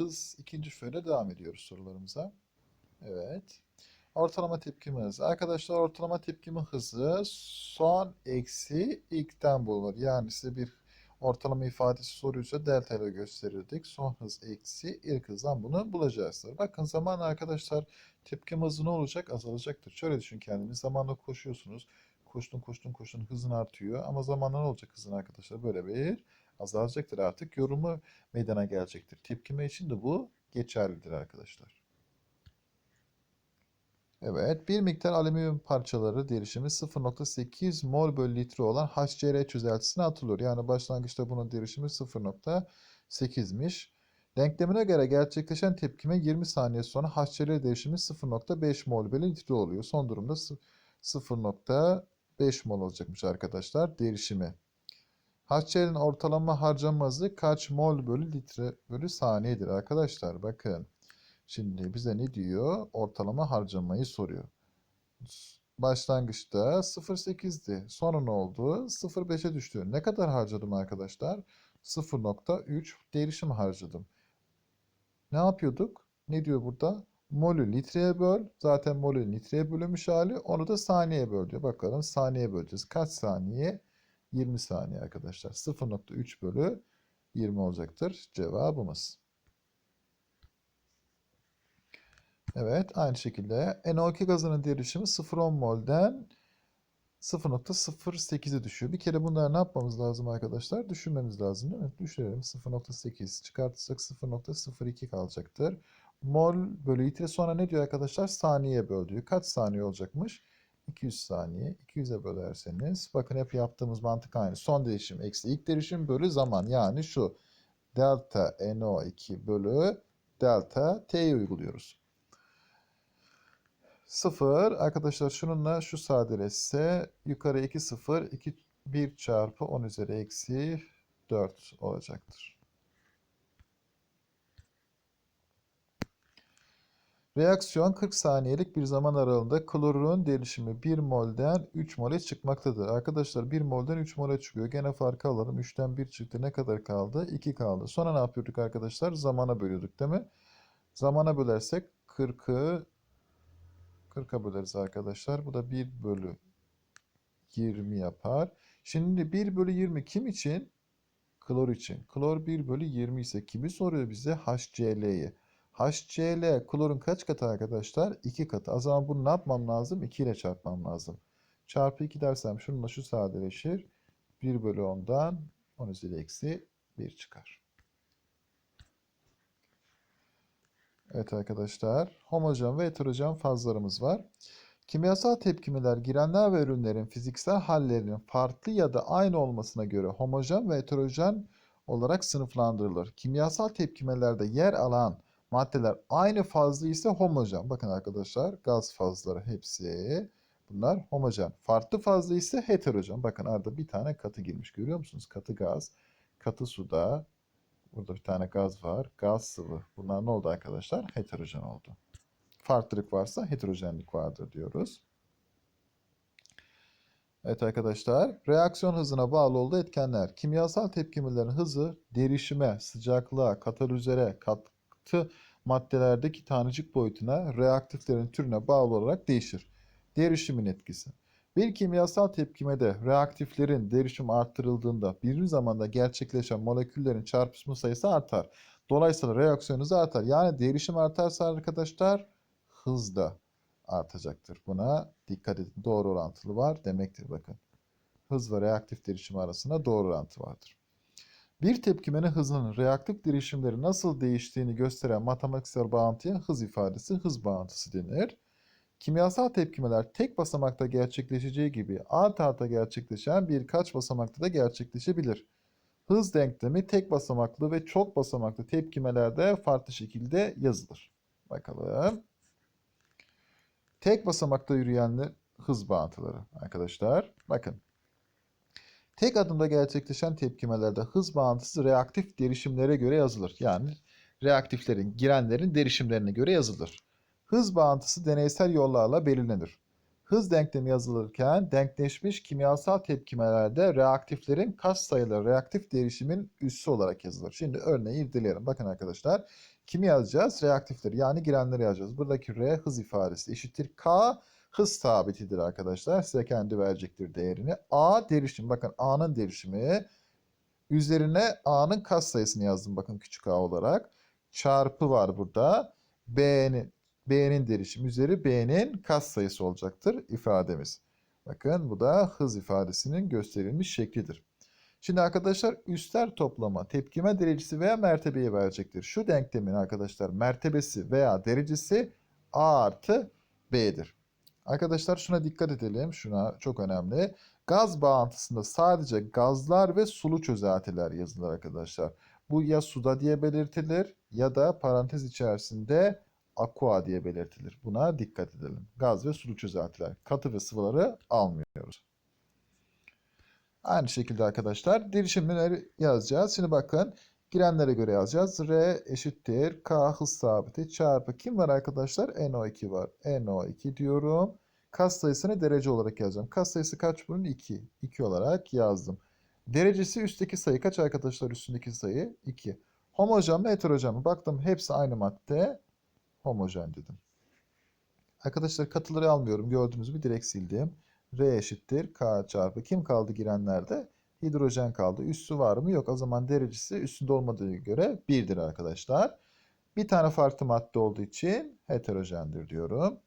hız ikinci şöyle devam ediyoruz sorularımıza. Evet. Ortalama tepkime hızı. Arkadaşlar ortalama tepkime hızı son eksi ilkten bulunur. Yani size bir ortalama ifadesi soruysa delta ile gösterirdik. Son hız eksi ilk hızdan bunu bulacaksınız. Bakın zaman arkadaşlar tepkime hızı ne olacak? Azalacaktır. Şöyle düşün kendiniz. Zamanla koşuyorsunuz. Koştun koştun koştun hızın artıyor. Ama zamanla ne olacak hızın arkadaşlar? Böyle bir azalacaktır artık. Yorumu meydana gelecektir. Tepkime için de bu geçerlidir arkadaşlar. Evet, bir miktar alüminyum parçaları derişimi 0.8 mol bölü litre olan HCl çözeltisine atılıyor. Yani başlangıçta bunun derişimi 0.8'miş. Denklemine göre gerçekleşen tepkime 20 saniye sonra HCl derişimi 0.5 mol bölü litre oluyor. Son durumda 0.5 mol olacakmış arkadaşlar derişimi. HCl'in ortalama harcama kaç mol bölü litre bölü saniyedir arkadaşlar? Bakın. Şimdi bize ne diyor? Ortalama harcamayı soruyor. Başlangıçta 0.8'di. Sonra ne oldu? 0.5'e düştü. Ne kadar harcadım arkadaşlar? 0.3 derişim harcadım. Ne yapıyorduk? Ne diyor burada? Molü litreye böl. Zaten molü litreye bölünmüş hali. Onu da saniyeye böl diyor. Bakalım saniyeye böleceğiz. Kaç saniye? 20 saniye arkadaşlar. 0.3 bölü 20 olacaktır cevabımız. Evet, aynı şekilde NO2 gazının derişimi 0.10 mol'den 0.08'e düşüyor. Bir kere bunları ne yapmamız lazım arkadaşlar? Düşünmemiz lazım değil mi? Düşürelim. 0.8 çıkartırsak 0.02 kalacaktır. Mol bölü litre sonra ne diyor arkadaşlar? Saniye böl diyor. Kaç saniye olacakmış? 200 saniye. 200'e bölerseniz bakın hep yaptığımız mantık aynı. Son değişim eksi ilk değişim bölü zaman. Yani şu delta NO2 bölü delta T'yi uyguluyoruz. 0 arkadaşlar şununla şu sadeleşse yukarı 2 0 2 1 çarpı 10 üzeri eksi 4 olacaktır. Reaksiyon 40 saniyelik bir zaman aralığında klorürün derişimi 1 mol'den 3 mol'e çıkmaktadır. Arkadaşlar 1 mol'den 3 mol'e çıkıyor. Gene farkı alalım. 3'ten 1 çıktı. Ne kadar kaldı? 2 kaldı. Sonra ne yapıyorduk arkadaşlar? Zamana bölüyorduk değil mi? Zamana bölersek 40'ı 40'a böleriz arkadaşlar. Bu da 1 bölü 20 yapar. Şimdi 1 bölü 20 kim için? Klor için. Klor 1 bölü 20 ise kimi soruyor bize? HCl'yi. HCl klorun kaç katı arkadaşlar? 2 katı. O zaman bunu ne yapmam lazım? 2 ile çarpmam lazım. Çarpı 2 dersem şununla şu sadeleşir. 1 bölü 10'dan 10 üzeri eksi 1 çıkar. Evet arkadaşlar, homojen ve heterojen fazlarımız var. Kimyasal tepkimeler girenler ve ürünlerin fiziksel hallerinin farklı ya da aynı olmasına göre homojen ve heterojen olarak sınıflandırılır. Kimyasal tepkimelerde yer alan maddeler aynı fazlı ise homojen. Bakın arkadaşlar gaz fazları hepsi bunlar homojen. Farklı fazlı ise heterojen. Bakın arada bir tane katı girmiş görüyor musunuz? Katı gaz, katı suda, Burada bir tane gaz var. Gaz sıvı. Bunlar ne oldu arkadaşlar? Heterojen oldu. Farklılık varsa heterojenlik vardır diyoruz. Evet arkadaşlar, reaksiyon hızına bağlı olduğu etkenler. Kimyasal tepkimelerin hızı derişime, sıcaklığa, katalizöre, katı maddelerdeki tanecik boyutuna, reaktiflerin türüne bağlı olarak değişir. Derişimin etkisi. Bir kimyasal tepkimede reaktiflerin derişim arttırıldığında birinci zamanda gerçekleşen moleküllerin çarpışma sayısı artar. Dolayısıyla reaksiyon hızı artar. Yani derişim artarsa arkadaşlar hız da artacaktır. Buna dikkat edin. Doğru orantılı var demektir bakın. Hız ve reaktif derişim arasında doğru orantı vardır. Bir tepkimenin hızının reaktif derişimleri nasıl değiştiğini gösteren matematiksel bağıntıya hız ifadesi hız bağıntısı denir. Kimyasal tepkimeler tek basamakta gerçekleşeceği gibi art arta gerçekleşen birkaç basamakta da gerçekleşebilir. Hız denklemi tek basamaklı ve çok basamaklı tepkimelerde farklı şekilde yazılır. Bakalım. Tek basamakta yürüyen hız bağıntıları arkadaşlar. Bakın. Tek adımda gerçekleşen tepkimelerde hız bağıntısı reaktif derişimlere göre yazılır. Yani reaktiflerin, girenlerin derişimlerine göre yazılır. Hız bağıntısı deneysel yollarla belirlenir. Hız denklemi yazılırken denkleşmiş kimyasal tepkimelerde reaktiflerin katsayıları reaktif derişimin üssü olarak yazılır. Şimdi örneği irdeleyelim. Bakın arkadaşlar. Kimi yazacağız? Reaktifleri yani girenleri yazacağız. Buradaki R hız ifadesi eşittir K hız sabitidir arkadaşlar. Size kendi verecektir değerini. A derişim. Bakın A'nın derişimi üzerine A'nın katsayısını yazdım. Bakın küçük A olarak. Çarpı var burada. B'nin B'nin derişim üzeri B'nin katsayısı olacaktır ifademiz. Bakın bu da hız ifadesinin gösterilmiş şeklidir. Şimdi arkadaşlar üstler toplama tepkime derecesi veya mertebeyi verecektir. Şu denklemin arkadaşlar mertebesi veya derecesi A artı B'dir. Arkadaşlar şuna dikkat edelim. Şuna çok önemli. Gaz bağıntısında sadece gazlar ve sulu çözeltiler yazılır arkadaşlar. Bu ya suda diye belirtilir ya da parantez içerisinde aqua diye belirtilir. Buna dikkat edelim. Gaz ve sulu çözeltiler. Katı ve sıvıları almıyoruz. Aynı şekilde arkadaşlar derişimleri yazacağız. Şimdi bakın girenlere göre yazacağız. R eşittir K hız sabiti çarpı kim var arkadaşlar? NO2 var. NO2 diyorum. Kas sayısını derece olarak yazacağım. Kas sayısı kaç bunun? 2. 2 olarak yazdım. Derecesi üstteki sayı kaç arkadaşlar üstündeki sayı? 2. Homojen mi heterojen mi? Baktım hepsi aynı madde. Homojen dedim. Arkadaşlar katıları almıyorum. Gördüğünüz gibi direkt sildim. R eşittir K çarpı. Kim kaldı girenlerde? Hidrojen kaldı. Üssü var mı? Yok. O zaman derecesi üstünde olmadığı göre 1'dir arkadaşlar. Bir tane farklı madde olduğu için heterojendir diyorum.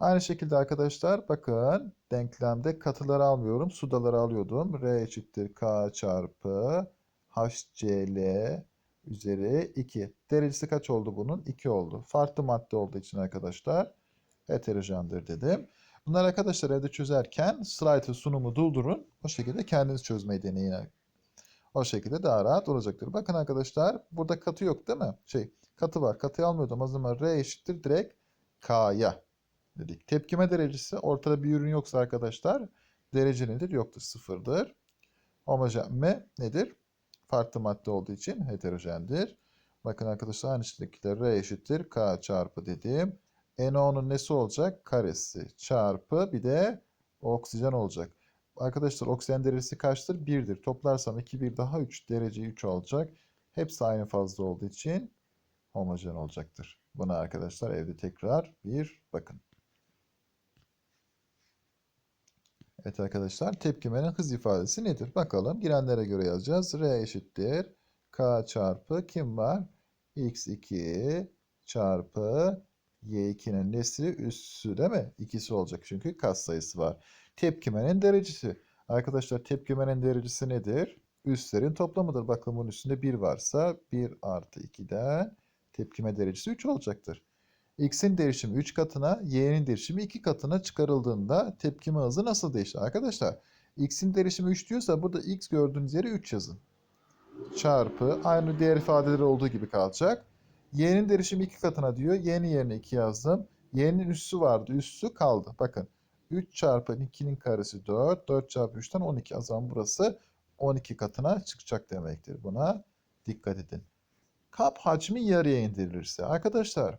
Aynı şekilde arkadaşlar bakın denklemde katıları almıyorum. Sudaları alıyordum. R eşittir K çarpı HCl üzeri 2. Derecesi kaç oldu bunun? 2 oldu. Farklı madde olduğu için arkadaşlar heterojendir dedim. Bunlar arkadaşlar evde çözerken slaytı sunumu doldurun. O şekilde kendiniz çözmeyi deneyin. O şekilde daha rahat olacaktır. Bakın arkadaşlar burada katı yok değil mi? Şey katı var. Katıyı almıyordum. O zaman R eşittir direkt K'ya dedik. Tepkime derecesi ortada bir ürün yoksa arkadaşlar derece nedir? Yoktur. Sıfırdır. Homojen mi nedir? Farklı madde olduğu için heterojendir. Bakın arkadaşlar aynı şekilde R eşittir K çarpı dedim. NO'nun nesi olacak? Karesi çarpı bir de oksijen olacak. Arkadaşlar oksijen derecesi kaçtır? 1'dir. Toplarsam 2 1 daha 3 derece 3 olacak. Hepsi aynı fazla olduğu için homojen olacaktır. Buna arkadaşlar evde tekrar bir bakın. Evet arkadaşlar tepkimenin hız ifadesi nedir? Bakalım girenlere göre yazacağız. R eşittir. K çarpı kim var? X2 çarpı Y2'nin nesi? Üssü değil mi? İkisi olacak çünkü kas sayısı var. Tepkimenin derecesi. Arkadaşlar tepkimenin derecesi nedir? Üslerin toplamıdır. Bakın bunun üstünde 1 varsa 1 artı 2'den tepkime derecesi 3 olacaktır. X'in derişimi 3 katına, Y'nin derişimi 2 katına çıkarıldığında tepkime hızı nasıl değişir? Arkadaşlar X'in derişimi 3 diyorsa burada X gördüğünüz yere 3 yazın. Çarpı aynı diğer ifadeleri olduğu gibi kalacak. Y'nin derişimi 2 katına diyor. Y'nin yerine 2 yazdım. Y'nin üssü vardı. Üssü kaldı. Bakın 3 çarpı 2'nin karesi 4. 4 çarpı 3'ten 12. O burası 12 katına çıkacak demektir. Buna dikkat edin. Kap hacmi yarıya indirilirse. Arkadaşlar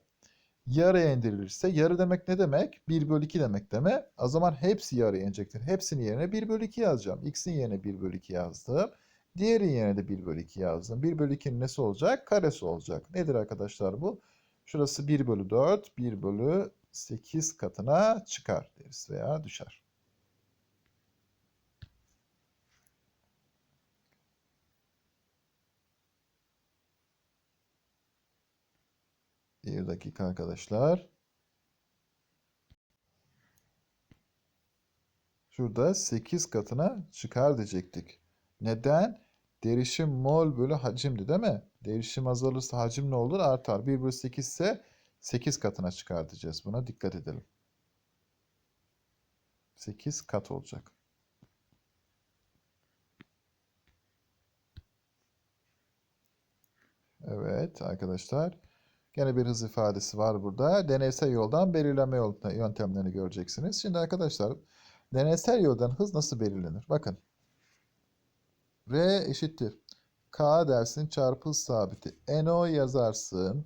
yarıya indirilirse yarı demek ne demek? 1 bölü 2 demek mi? O zaman hepsi yarıya inecektir. Hepsinin yerine 1 bölü 2 yazacağım. X'in yerine 1 bölü 2 yazdım. Diğerinin yerine de 1 bölü 2 yazdım. 1 bölü 2'nin nesi olacak? Karesi olacak. Nedir arkadaşlar bu? Şurası 1 bölü 4, 1 bölü 8 katına çıkar deriz veya düşer. Bir dakika arkadaşlar. Şurada 8 katına çıkar diyecektik. Neden? Derişim mol bölü hacimdi değil mi? Derişim azalırsa hacim ne olur? Artar. 1 bölü 8 ise 8 katına çıkar diyeceğiz. Buna dikkat edelim. 8 kat olacak. Evet arkadaşlar. Gene bir hız ifadesi var burada. Deneysel yoldan belirleme yöntemlerini göreceksiniz. Şimdi arkadaşlar deneysel yoldan hız nasıl belirlenir? Bakın. R eşittir. K dersin çarpı sabiti. NO yazarsın.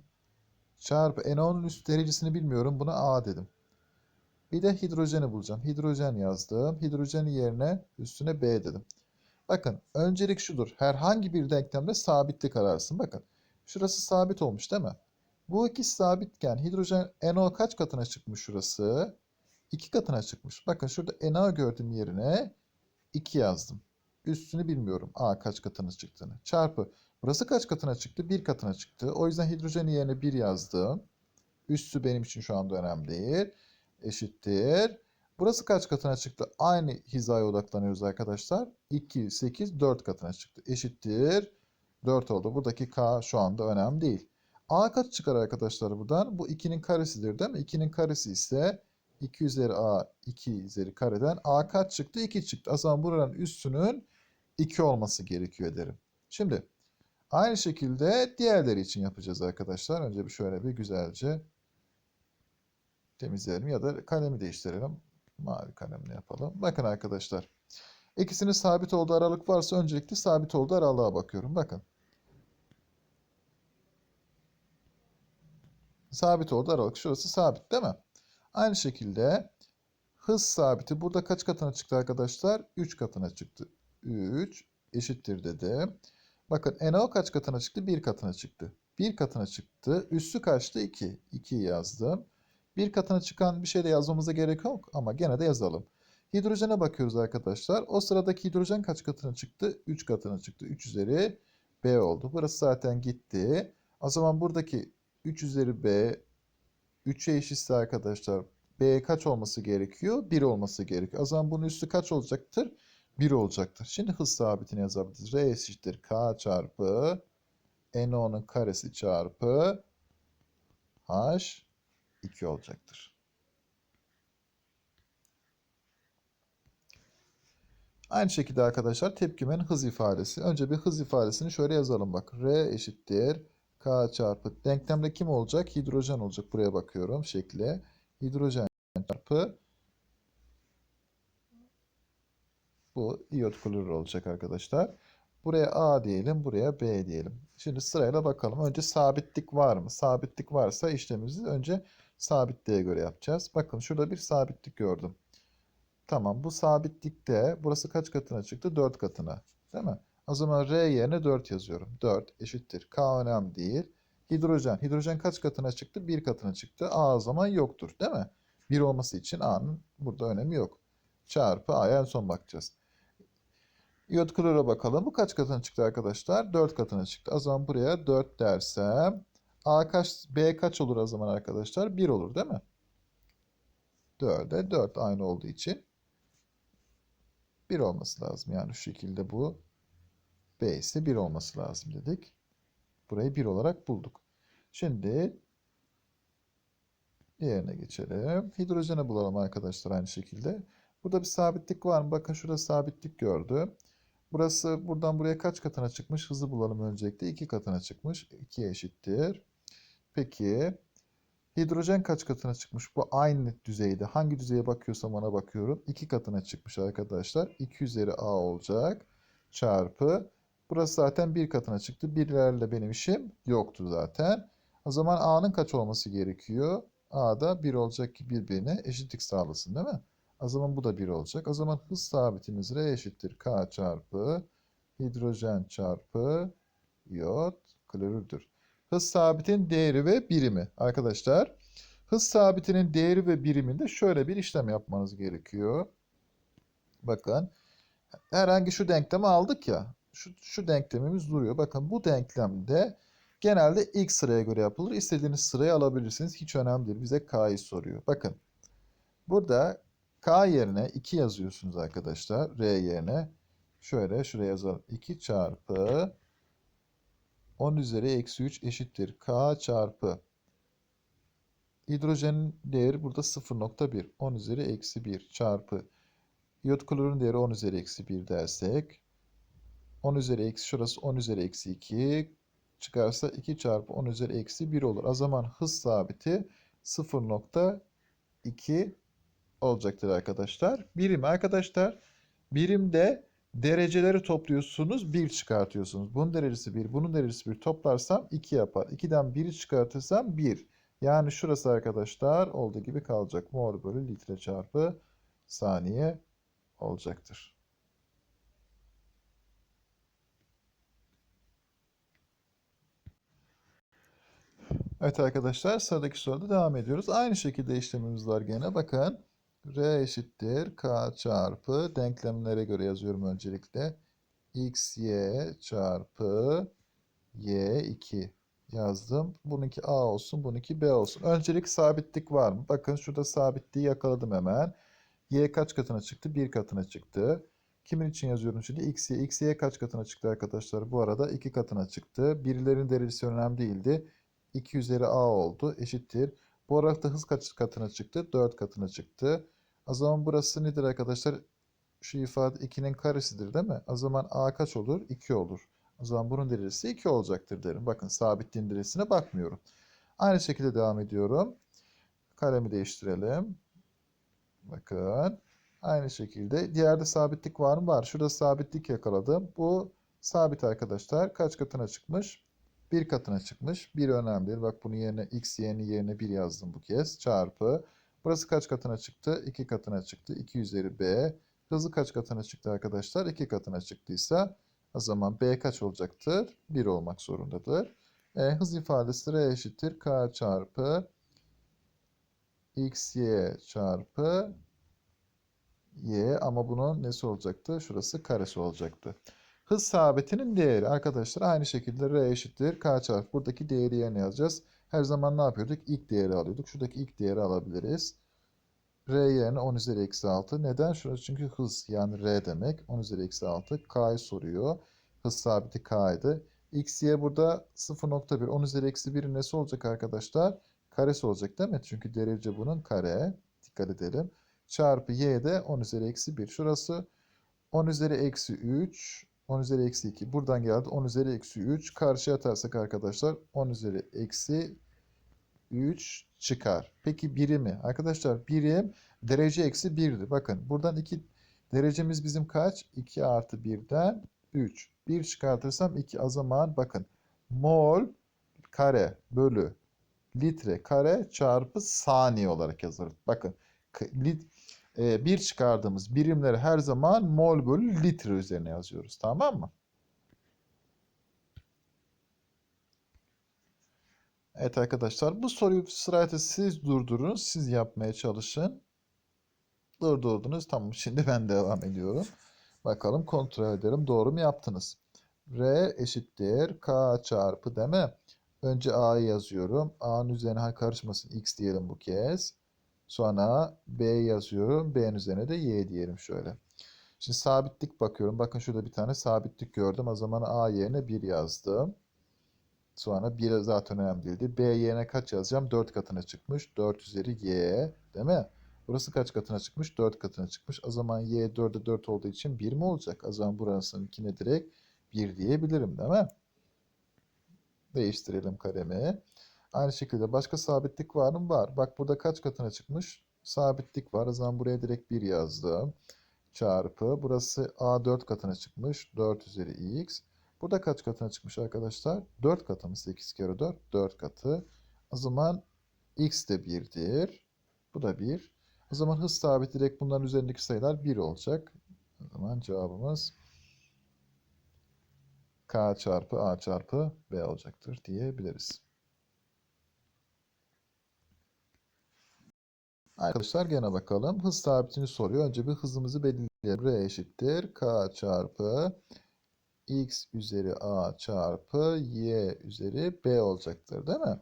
Çarpı NO'nun üst derecesini bilmiyorum. Buna A dedim. Bir de hidrojeni bulacağım. Hidrojen yazdım. Hidrojenin yerine üstüne B dedim. Bakın öncelik şudur. Herhangi bir denklemde sabitlik ararsın. Bakın şurası sabit olmuş değil mi? Bu ikisi sabitken hidrojen NO kaç katına çıkmış şurası? 2 katına çıkmış. Bakın şurada NO gördüğüm yerine 2 yazdım. Üstünü bilmiyorum. A kaç katına çıktığını. Çarpı. Burası kaç katına çıktı? 1 katına çıktı. O yüzden hidrojenin yerine 1 yazdım. Üstü benim için şu anda önemli değil. Eşittir. Burası kaç katına çıktı? Aynı hizaya odaklanıyoruz arkadaşlar. 2, 8, 4 katına çıktı. Eşittir. 4 oldu. Buradaki K şu anda önemli değil. A kaç çıkar arkadaşlar buradan? Bu 2'nin karesidir değil mi? 2'nin karesi ise 2 üzeri A 2 üzeri kareden A kaç çıktı? 2 çıktı. O buranın üstünün 2 olması gerekiyor derim. Şimdi aynı şekilde diğerleri için yapacağız arkadaşlar. Önce bir şöyle bir güzelce temizleyelim ya da kalemi değiştirelim. Mavi kalemle yapalım. Bakın arkadaşlar. İkisinin sabit olduğu aralık varsa öncelikle sabit olduğu aralığa bakıyorum. Bakın. Sabit olduğu aralık. Şurası sabit değil mi? Aynı şekilde hız sabiti burada kaç katına çıktı arkadaşlar? 3 katına çıktı. 3 eşittir dedim. Bakın NO kaç katına çıktı? 1 katına çıktı. 1 katına çıktı. Üssü kaçtı? 2. 2'yi yazdım. Bir katına çıkan bir şey de yazmamıza gerek yok ama gene de yazalım. Hidrojene bakıyoruz arkadaşlar. O sıradaki hidrojen kaç katına çıktı? 3 katına çıktı. 3 üzeri B oldu. Burası zaten gitti. O zaman buradaki 3 üzeri B 3'e eşitse arkadaşlar B kaç olması gerekiyor? 1 olması gerekiyor. O zaman bunun üstü kaç olacaktır? 1 olacaktır. Şimdi hız sabitini yazabiliriz. R eşittir K çarpı NO'nun karesi çarpı H 2 olacaktır. Aynı şekilde arkadaşlar tepkimenin hız ifadesi. Önce bir hız ifadesini şöyle yazalım bak. R eşittir K çarpı denklemde kim olacak? Hidrojen olacak. Buraya bakıyorum şekle. Hidrojen çarpı bu iyot klorür olacak arkadaşlar. Buraya A diyelim, buraya B diyelim. Şimdi sırayla bakalım. Önce sabitlik var mı? Sabitlik varsa işlemimizi önce sabitliğe göre yapacağız. Bakın şurada bir sabitlik gördüm. Tamam bu sabitlikte burası kaç katına çıktı? 4 katına. Değil mi? O zaman R yerine 4 yazıyorum. 4 eşittir. K önemli değil. Hidrojen. Hidrojen kaç katına çıktı? 1 katına çıktı. A o zaman yoktur. Değil mi? 1 olması için A'nın burada önemi yok. Çarpı A'ya en son bakacağız. İyot klora bakalım. Bu kaç katına çıktı arkadaşlar? 4 katına çıktı. O zaman buraya 4 dersem A kaç, B kaç olur o zaman arkadaşlar? 1 olur değil mi? 4'e 4 aynı olduğu için 1 olması lazım. Yani şu şekilde bu B ise 1 olması lazım dedik. Burayı 1 olarak bulduk. Şimdi diğerine geçelim. Hidrojeni bulalım arkadaşlar aynı şekilde. Burada bir sabitlik var mı? Bakın şurada sabitlik gördüm. Burası buradan buraya kaç katına çıkmış? Hızı bulalım öncelikle. 2 katına çıkmış. 2 eşittir. Peki hidrojen kaç katına çıkmış? Bu aynı düzeyde. Hangi düzeye bakıyorsam ona bakıyorum. 2 katına çıkmış arkadaşlar. 2 üzeri A olacak. Çarpı. Burası zaten 1 katına çıktı. Birlerle benim işim yoktu zaten. O zaman A'nın kaç olması gerekiyor? A'da 1 olacak ki birbirine eşitlik sağlasın değil mi? O zaman bu da 1 olacak. O zaman hız sabitimiz R eşittir K çarpı hidrojen çarpı iyot klorürdür. Hız sabitin değeri ve birimi arkadaşlar. Hız sabitinin değeri ve biriminde şöyle bir işlem yapmanız gerekiyor. Bakın herhangi şu denklemi aldık ya. Şu, şu denklemimiz duruyor. Bakın bu denklemde genelde ilk sıraya göre yapılır. İstediğiniz sırayı alabilirsiniz. Hiç önemli değil. Bize K'yı soruyor. Bakın burada K yerine 2 yazıyorsunuz arkadaşlar. R yerine. Şöyle şuraya yazalım. 2 çarpı 10 üzeri eksi 3 eşittir. K çarpı hidrojenin değeri burada 0.1. 10 üzeri eksi 1 çarpı iyot klorun değeri 10 üzeri eksi 1 dersek 10 üzeri eksi şurası 10 üzeri eksi 2 çıkarsa 2 çarpı 10 üzeri eksi 1 olur. O zaman hız sabiti 0.2 olacaktır arkadaşlar. Birim arkadaşlar birimde dereceleri topluyorsunuz 1 çıkartıyorsunuz. Bunun derecesi 1 bunun derecesi 1 toplarsam 2 yapar. 2'den 1'i çıkartırsam 1. Yani şurası arkadaşlar olduğu gibi kalacak. Mol bölü litre çarpı saniye olacaktır. Evet arkadaşlar sıradaki soruda devam ediyoruz. Aynı şekilde işlemimiz var gene. Bakın R eşittir K çarpı denklemlere göre yazıyorum öncelikle. X, Y çarpı Y2 yazdım. Bununki A olsun, bununki B olsun. Öncelik sabitlik var mı? Bakın şurada sabitliği yakaladım hemen. Y kaç katına çıktı? 1 katına çıktı. Kimin için yazıyorum şimdi? X, Y. X, Y kaç katına çıktı arkadaşlar? Bu arada 2 katına çıktı. Birilerin derecesi önemli değildi. 2 üzeri A oldu. Eşittir. Bu arada hız kaç katına çıktı? 4 katına çıktı. O zaman burası nedir arkadaşlar? Şu ifade 2'nin karesidir değil mi? O zaman A kaç olur? 2 olur. O zaman bunun derecesi 2 olacaktır derim. Bakın sabitliğin derecesine bakmıyorum. Aynı şekilde devam ediyorum. Kalemi değiştirelim. Bakın. Aynı şekilde. Diğerde sabitlik var mı? Var. Şurada sabitlik yakaladım. Bu sabit arkadaşlar. Kaç katına çıkmış? 1 katına çıkmış. 1 önemli. Bak bunun yerine x y'nin yerine 1 yazdım bu kez. Çarpı. Burası kaç katına çıktı? 2 katına çıktı. 2 üzeri b. Hızı kaç katına çıktı arkadaşlar? 2 katına çıktıysa o zaman b kaç olacaktır? 1 olmak zorundadır. E, hız ifadesi r eşittir k çarpı x y çarpı y ama bunun nesi olacaktı? Şurası karesi olacaktı. Hız sabitinin değeri arkadaşlar aynı şekilde r eşittir k çarpı buradaki değeri yerine yazacağız. Her zaman ne yapıyorduk? İlk değeri alıyorduk. Şuradaki ilk değeri alabiliriz. R yerine 10 üzeri eksi 6. Neden? Şurası çünkü hız yani R demek. 10 üzeri eksi 6. K'yı soruyor. Hız sabiti K'ydı. X, Y burada 0.1. 10 üzeri eksi 1'in nesi olacak arkadaşlar? Karesi olacak değil mi? Çünkü derece bunun kare. Dikkat edelim. Çarpı Y de 10 üzeri eksi 1. Şurası 10 üzeri eksi 3. 10 üzeri eksi 2. Buradan geldi. 10 üzeri eksi 3. Karşıya atarsak arkadaşlar 10 üzeri eksi 3 çıkar. Peki birimi? Arkadaşlar birim derece eksi 1'di. Bakın buradan 2 derecemiz bizim kaç? 2 artı 1'den 3. 1 çıkartırsam 2 o zaman bakın mol kare bölü litre kare çarpı saniye olarak yazılır. Bakın lit, e, 1 çıkardığımız birimleri her zaman mol bölü litre üzerine yazıyoruz. Tamam mı? Evet arkadaşlar bu soruyu sırayla siz durdurun. Siz yapmaya çalışın. Durdurdunuz. Tamam şimdi ben devam ediyorum. Bakalım kontrol edelim. Doğru mu yaptınız? R eşittir K çarpı değil? Önce A'yı yazıyorum. A'nın üzerine karışmasın. X diyelim bu kez. Sonra B yazıyorum. B'nin üzerine de Y diyelim şöyle. Şimdi sabitlik bakıyorum. Bakın şurada bir tane sabitlik gördüm. O zaman A yerine 1 yazdım. Sonra 1 zaten önemli değildi. B yerine kaç yazacağım? 4 katına çıkmış. 4 üzeri Y. Değil mi? Burası kaç katına çıkmış? 4 katına çıkmış. O zaman Y 4'e 4 olduğu için 1 mi olacak? O zaman burasınkine direkt 1 diyebilirim değil mi? Değiştirelim kalemi. Aynı şekilde başka sabitlik var mı? Var. Bak burada kaç katına çıkmış? Sabitlik var. O zaman buraya direkt 1 yazdım. Çarpı. Burası A 4 katına çıkmış. 4 üzeri X. Burada kaç katına çıkmış arkadaşlar? 4 katı mı? 8 kere 4. 4 katı. O zaman X de 1'dir. Bu da 1. O zaman hız sabiti direkt bunların üzerindeki sayılar 1 olacak. O zaman cevabımız K çarpı A çarpı B olacaktır diyebiliriz. Arkadaşlar gene bakalım. Hız sabitini soruyor. Önce bir hızımızı belirleyelim. R eşittir. K çarpı x üzeri a çarpı y üzeri b olacaktır değil mi?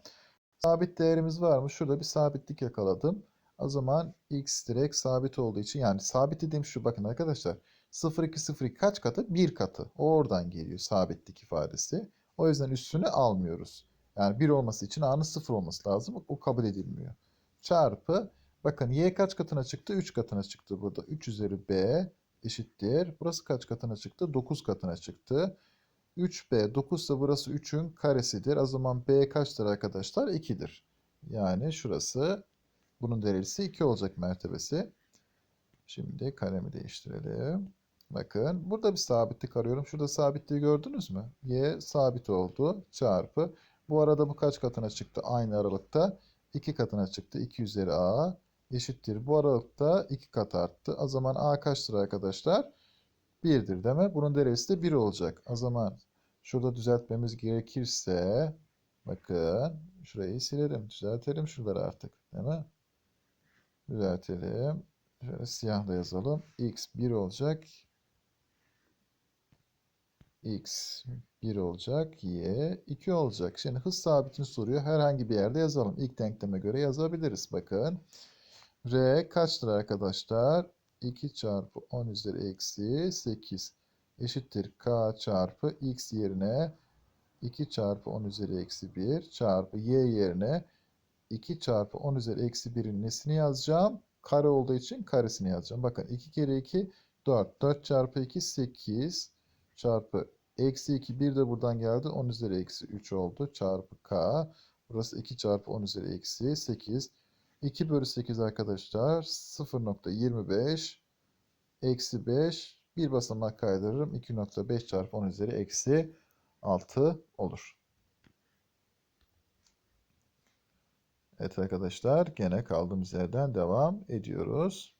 Sabit değerimiz var mı? Şurada bir sabitlik yakaladım. O zaman x direkt sabit olduğu için yani sabit dediğim şu bakın arkadaşlar. 0,2 0,2 kaç katı? 1 katı. O oradan geliyor sabitlik ifadesi. O yüzden üstünü almıyoruz. Yani 1 olması için a'nın 0 olması lazım. O kabul edilmiyor. Çarpı bakın y kaç katına çıktı? 3 katına çıktı burada. 3 üzeri b eşittir. Burası kaç katına çıktı? 9 katına çıktı. 3b 9 ise burası 3'ün karesidir. O zaman b kaçtır arkadaşlar? 2'dir. Yani şurası bunun derecesi 2 olacak mertebesi. Şimdi kalemi değiştirelim. Bakın burada bir sabitlik arıyorum. Şurada sabitliği gördünüz mü? Y sabit oldu. Çarpı. Bu arada bu kaç katına çıktı? Aynı aralıkta. 2 katına çıktı. 2 üzeri a eşittir. Bu aralıkta 2 kat arttı. O zaman a kaçtır arkadaşlar? 1'dir değil mi? Bunun derecesi de 1 olacak. O zaman şurada düzeltmemiz gerekirse bakın şurayı silelim. Düzeltelim şuraları artık. Değil mi? Düzeltelim. Şöyle siyahla yazalım. x 1 olacak. x 1 olacak. y 2 olacak. Şimdi hız sabitini soruyor. Herhangi bir yerde yazalım. İlk denkleme göre yazabiliriz. Bakın. R kaçtır arkadaşlar? 2 çarpı 10 üzeri eksi 8 eşittir k çarpı x yerine 2 çarpı 10 üzeri eksi 1 çarpı y yerine 2 çarpı 10 üzeri eksi 1'in nesini yazacağım? Kare olduğu için karesini yazacağım. Bakın 2 kere 2 4. 4 çarpı 2 8 çarpı eksi 2 1 de buradan geldi. 10 üzeri eksi 3 oldu. Çarpı k. Burası 2 çarpı 10 üzeri eksi 8. 2 bölü 8 arkadaşlar 0.25 eksi 5 bir basamak kaydırırım 2.5 çarpı 10 üzeri eksi 6 olur. Evet arkadaşlar gene kaldığımız yerden devam ediyoruz.